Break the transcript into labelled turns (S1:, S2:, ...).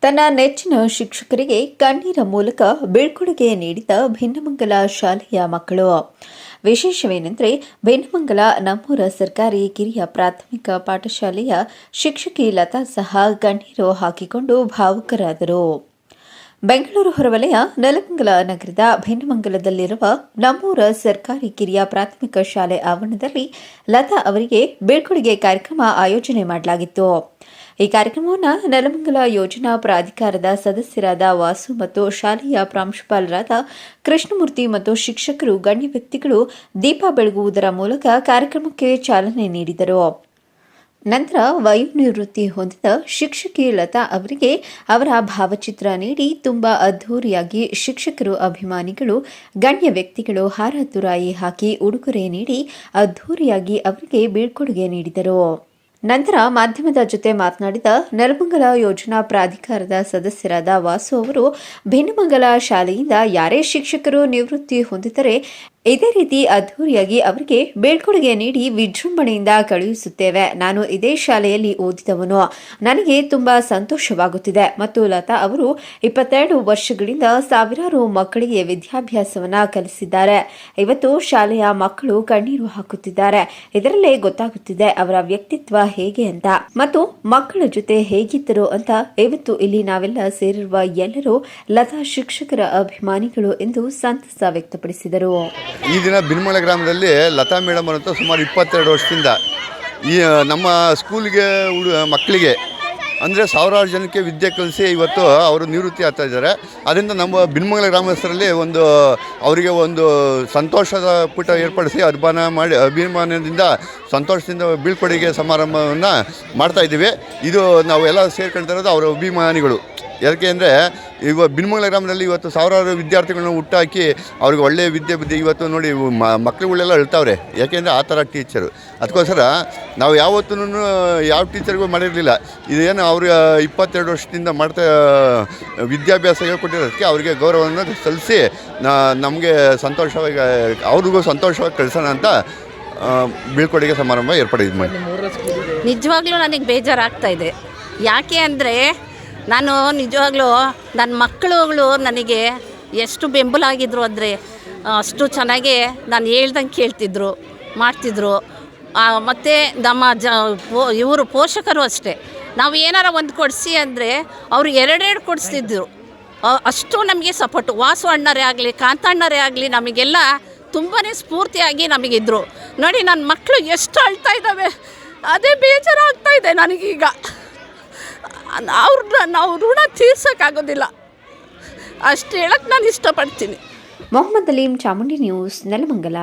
S1: ತನ್ನ ನೆಚ್ಚಿನ ಶಿಕ್ಷಕರಿಗೆ ಕಣ್ಣೀರ ಮೂಲಕ ಬೀಳ್ಕೊಡುಗೆ ನೀಡಿದ ಭಿನ್ನಮಂಗಲ ಶಾಲೆಯ ಮಕ್ಕಳು. ವಿಶೇಷವೇನೆಂದರೆ, ಭಿನ್ನಮಂಗಲ ನಮ್ಮೂರ ಸರ್ಕಾರಿ ಕಿರಿಯ ಪ್ರಾಥಮಿಕ ಪಾಠಶಾಲೆಯ ಶಿಕ್ಷಕಿ ಲತಾ ಸಹ ಕಣ್ಣೀರು ಹಾಕಿಕೊಂಡು ಭಾವುಕರಾದರು. ಬೆಂಗಳೂರು ಹೊರವಲಯ ನೆಲಮಂಗಲ ನಗರದ ಭಿನ್ನಮಂಗಲದಲ್ಲಿರುವ ನಮ್ಮೂರ ಸರ್ಕಾರಿ ಕಿರಿಯ ಪ್ರಾಥಮಿಕ ಶಾಲೆ ಆವರಣದಲ್ಲಿ ಲತಾ ಅವರಿಗೆ ಬೀಳ್ಕೊಡುಗೆ ಕಾರ್ಯಕ್ರಮ ಆಯೋಜನೆ ಮಾಡಲಾಗಿತ್ತು. ಈ ಕಾರ್ಯಕ್ರಮವನ್ನು ನೆಲಮಂಗಲ ಯೋಜನಾ ಪ್ರಾಧಿಕಾರದ ಸದಸ್ಯರಾದ ವಾಸು ಮತ್ತು ಶಾಲೆಯ ಪ್ರಾಂಶುಪಾಲರಾದ ಕೃಷ್ಣಮೂರ್ತಿ ಮತ್ತು ಶಿಕ್ಷಕರು ಗಣ್ಯ ವ್ಯಕ್ತಿಗಳು ದೀಪ ಬೆಳಗುವುದರ ಮೂಲಕ ಕಾರ್ಯಕ್ರಮಕ್ಕೆ ಚಾಲನೆ ನೀಡಿದರು. ನಂತರ ವಯೋನಿವೃತ್ತಿ ಹೊಂದಿದ ಶಿಕ್ಷಕಿ ಲತಾ ಅವರಿಗೆ ಅವರ ಭಾವಚಿತ್ರ ನೀಡಿ ತುಂಬಾ ಅದ್ಧೂರಿಯಾಗಿ ಶಿಕ್ಷಕರು, ಅಭಿಮಾನಿಗಳು, ಗಣ್ಯ ವ್ಯಕ್ತಿಗಳು ಹಾರ ತುರಾಯಿ ಹಾಕಿ ಉಡುಗೊರೆ ನೀಡಿ ಅದ್ಧೂರಿಯಾಗಿ ಅವರಿಗೆ ಬೀಳ್ಕೊಡುಗೆ ನೀಡಿದರು. ನಂತರ ಮಾಧ್ಯಮದ ಜೊತೆ ಮಾತನಾಡಿದ ನೆಲಮಂಗಲ ಯೋಜನಾ ಪ್ರಾಧಿಕಾರದ ಸದಸ್ಯರಾದ ವಾಸು ಅವರು ಭಿನ್ನಮಂಗಲ ಶಾಲೆಯಿಂದ ಯಾರೇ ಶಿಕ್ಷಕರು ನಿವೃತ್ತಿ ಹೊಂದಿದರೆ ಇದೇ ರೀತಿ ಅದ್ಧೂರಿಯಾಗಿ ಅವರಿಗೆ ಬೀಳ್ಕೊಡುಗೆ ನೀಡಿ ವಿಜೃಂಭಣೆಯಿಂದ ಕಳುಹಿಸುತ್ತೇವೆ. ನಾನು ಇದೇ ಶಾಲೆಯಲ್ಲಿ ಓದಿದವನು. ನನಗೆ ತುಂಬಾ ಸಂತೋಷವಾಗುತ್ತಿದೆ. ಮತ್ತು ಲತಾ ಅವರು ಇಪ್ಪತ್ತೆರಡು ವರ್ಷಗಳಿಂದ ಸಾವಿರಾರು ಮಕ್ಕಳಿಗೆ ವಿದ್ಯಾಭ್ಯಾಸವನ್ನ ಕಲಿಸಿದ್ದಾರೆ. ಇವತ್ತು ಶಾಲೆಯ ಮಕ್ಕಳು ಕಣ್ಣೀರು ಹಾಕುತ್ತಿದ್ದಾರೆ. ಇದರಲ್ಲೇ ಗೊತ್ತಾಗುತ್ತಿದೆ ಅವರ ವ್ಯಕ್ತಿತ್ವ ಹೇಗೆ ಅಂತ. ಮತ್ತು ಮಕ್ಕಳ ಜೊತೆ ಹೇಗಿದ್ದರು ಅಂತ ಇವತ್ತು ಇಲ್ಲಿ ನಾವೆಲ್ಲ ಸೇರಿರುವ ಎಲ್ಲರೂ ಲತಾ ಶಿಕ್ಷಕರ ಅಭಿಮಾನಿಗಳು ಎಂದು ಸಂತಸ ವ್ಯಕ್ತಪಡಿಸಿದರು.
S2: ಈ ದಿನ ಬಿನ್ಮಳೆ ಗ್ರಾಮದಲ್ಲಿ ಲತಾ ಮೇಡಮ್ ಅಂತ ಸುಮಾರು ಇಪ್ಪತ್ತೆರಡು ವರ್ಷದಿಂದ ಈ ನಮ್ಮ ಸ್ಕೂಲಿಗೆ ಹುಡು ಮಕ್ಕಳಿಗೆ, ಅಂದರೆ ಸಾವಿರಾರು ಜನಕ್ಕೆ ವಿದ್ಯೆ ಕಲಿಸಿ ಇವತ್ತು ಅವರು ನಿವೃತ್ತಿ ಆಗ್ತಾ ಇದ್ದಾರೆ. ಅದರಿಂದ ನಮ್ಮ ಬಿನ್ಮಂಗಲ ಗ್ರಾಮಸ್ಥರಲ್ಲಿ ಒಂದು, ಅವರಿಗೆ ಒಂದು ಸಂತೋಷದ ಪುಟ ಏರ್ಪಡಿಸಿ ಅಭಿಮಾನ ಮಾಡಿ, ಅಭಿಮಾನದಿಂದ ಸಂತೋಷದಿಂದ ಬೀಳ್ಕೊಡುಗೆ ಸಮಾರಂಭವನ್ನು ಮಾಡ್ತಾ ಇದ್ದೀವಿ. ಇದು ನಾವು ಎಲ್ಲ ಸೇರ್ಕೊಳ್ತಾ ಅವರ ಅಭಿಮಾನಿಗಳು. ಯಾಕೆ ಅಂದರೆ ಇವ ಬಿನ್ಮಂಗಲ ಗ್ರಾಮದಲ್ಲಿ ಇವತ್ತು ಸಾವಿರಾರು ವಿದ್ಯಾರ್ಥಿಗಳನ್ನ ಹುಟ್ಟಾಕಿ ಅವ್ರಿಗೆ ಒಳ್ಳೆಯ ವಿದ್ಯೆ ಬುದ್ಧಿ ಇವತ್ತು ನೋಡಿ ಮ ಮಕ್ಕಳುಗಳೆಲ್ಲ ಅಳ್ತಾವ್ರೆ. ಯಾಕೆಂದರೆ ಆ ಥರ ಟೀಚರು ಅದಕ್ಕೋಸ್ಕರ ನಾವು ಯಾವತ್ತೂ ಯಾವ ಟೀಚರ್ಗೂ ಮಾಡಿರಲಿಲ್ಲ. ಇದೇನು ಅವ್ರಿಗೆ ಇಪ್ಪತ್ತೆರಡು ವರ್ಷದಿಂದ ಮಾಡ್ತಾ, ವಿದ್ಯಾಭ್ಯಾಸ ಹೇಳ್ಕೊಟ್ಟಿರೋದಕ್ಕೆ ಅವರಿಗೆ ಗೌರವವನ್ನು ಸಲ್ಲಿಸಿ ನಮಗೆ ಸಂತೋಷವಾಗಿ, ಅವ್ರಿಗೂ ಸಂತೋಷವಾಗಿ ಕಳಿಸೋಣ ಅಂತ ಬೀಳ್ಕೊಡುಗೆ ಸಮಾರಂಭ ಏರ್ಪಡಿದ್ದು ಮಾಡಿ
S3: ನಿಜವಾಗ್ಲೂ ನನಗೆ ಬೇಜಾರಾಗ್ತಾ ಇದೆ. ಯಾಕೆ ಅಂದರೆ ನಾನು ನಿಜವಾಗ್ಲೂ ನನ್ನ ಮಕ್ಕಳುಗಳು ನನಗೆ ಎಷ್ಟು ಬೆಂಬಲ ಆಗಿದ್ರು ಅಂದರೆ, ಅಷ್ಟು ಚೆನ್ನಾಗಿ ನಾನು ಹೇಳ್ದಂಗೆ ಕೇಳ್ತಿದ್ರು, ಮಾಡ್ತಿದ್ರು. ಮತ್ತು ನಮ್ಮ ಜ, ಪೋ, ಇವರು ಪೋಷಕರು ಅಷ್ಟೇ. ನಾವು ಏನಾರ ಒಂದು ಕೊಡಿಸಿ ಅಂದರೆ ಅವರು ಎರಡೆರಡು ಕೊಡಿಸ್ತಿದ್ರು. ಅಷ್ಟು ನಮಗೆ ಸಪೋರ್ಟು. ವಾಸು ಅಣ್ಣರೇ ಆಗಲಿ ಕಾಂತಣ್ಣರೇ ಆಗಲಿ ನಮಗೆಲ್ಲ ತುಂಬಾ ಸ್ಫೂರ್ತಿಯಾಗಿ ನಮಗಿದ್ರು. ನೋಡಿ ನನ್ನ ಮಕ್ಕಳು ಎಷ್ಟು ಅಳ್ತಾ ಇದ್ದಾವೆ. ಅದೇ ಬೇಜಾರಾಗ್ತಾ ಇದೆ ನನಗೀಗ. ಅವ್ರನ್ನ ನಾವು ಋಣ ತೀರ್ಸೋಕ್ಕಾಗೋದಿಲ್ಲ. ಅಷ್ಟು ಹೇಳಕ್ಕೆ ನಾನು ಇಷ್ಟಪಡ್ತೀನಿ.
S1: ಮೊಹಮ್ಮದ್ ಅಲೀಂ ಚಾಮುಂಡಿ ನ್ಯೂಸ್ ನೆಲಮಂಗಲ.